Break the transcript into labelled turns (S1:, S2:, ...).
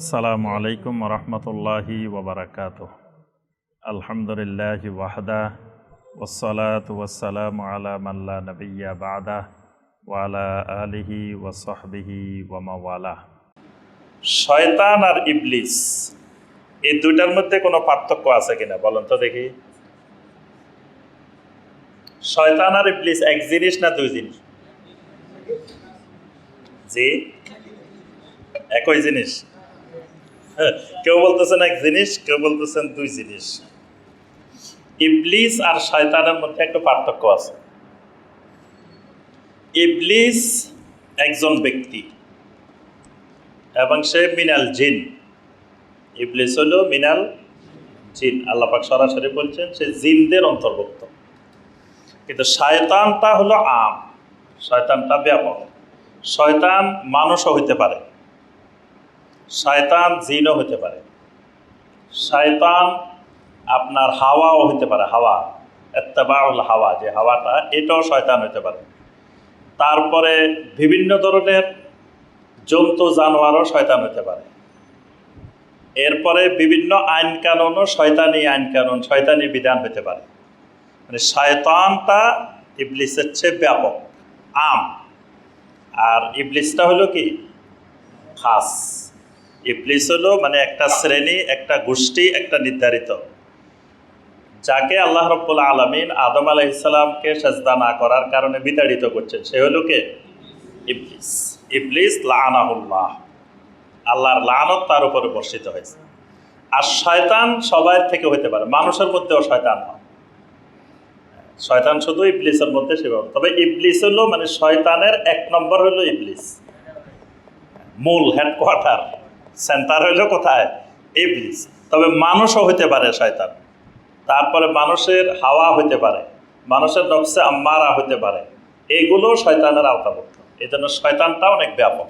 S1: আসসালামু আলাইকুম রহমতুল্লাহি ওবরাকাত আলহামদুলিল্লাহ ওয়াহদা ওসলাত ওয়াসালাম আলা মাল্লা নবিয়া বাদা ওয়ালা আলিহি ওয়াসহবিহি ওয়ামাওয়ালা শয়তান আর ইবলিস, এই দুইটার মধ্যে কোনো পার্থক্য আছে কিনা বলেন তো দেখি। শয়তান আর ইবলিস এক জিনিস না দুই জিনিস? জি, একই জিনিস। কেউ বলতেছেন এক জিনিস, কেউ বলতেছেন দুই জিনিস। ইবলিস আর শয়তানের মধ্যে একটা পার্থক্য আছে। ইবলিস একজন ব্যক্তি এবং সে মিনাল জিন। ইবলিস হলো মিনাল জিন। আল্লাপাক সরাসরি বলছেন, সে জিনদের অন্তর্ভুক্ত। কিন্তু শয়তানটা হলো আম। শয়তানটা ব্যাপক। শয়তান মানুষও হইতে পারে। শয়তান জিনও হতে পারে। শয়তান আপনার হাওয়াও হতে পারে, হাওয়া। এত্তেবাউল হাওয়া, যে হাওয়াটা, এটাও শয়তান হতে পারে। তারপরে বিভিন্ন ধরনের জন্তু, জানোয়ারও শয়তান হতে পারে। এরপরে বিভিন্ন আইন কানুনও শয়তানি আইন কানুন শয়তানি বিধান হতে পারে। মানে শয়তানটা ইবলিসের চেয়ে ব্যাপক, আম। আর ইবলিসটা হলো কি? খাস। ইবলিস হলো মানে একটা শ্রেণি, একটা গোষ্ঠী, একটা নির্ধারিত। যাকে আল্লাহ রব্বুল আলমিন আদম আলাইসালামকে সেজদা না করার কারণে বিতাড়িত করছেন, সে হলো কে? ইবলিস। ইবলিস লানাহুল্লাহ। আল্লাহর লানত তার উপরে বর্ষিত হয়েছে। আর শয়তান সবাই থেকে হতে পারে, মানুষের মধ্যেও শয়তান হয়। শয়তান শুধু ইবলিসের মধ্যে সেভাবে, তবে ইবলিস হলো মানে শয়তানের এক নম্বর হলো ইবলিস। মূল হেডকোয়ার্টার সেন্টার হইল কোথায়? ইবলিস তবে মানুষও হইতে পারে শয়তান। তারপরে মানুষের হাওয়া হইতে পারে। মানুষের নকশে আম্মারা হইতে পারে। এইগুলো শয়তানের আওতাভুক্ত। এই জন্য শয়তানটা অনেক ব্যাপক।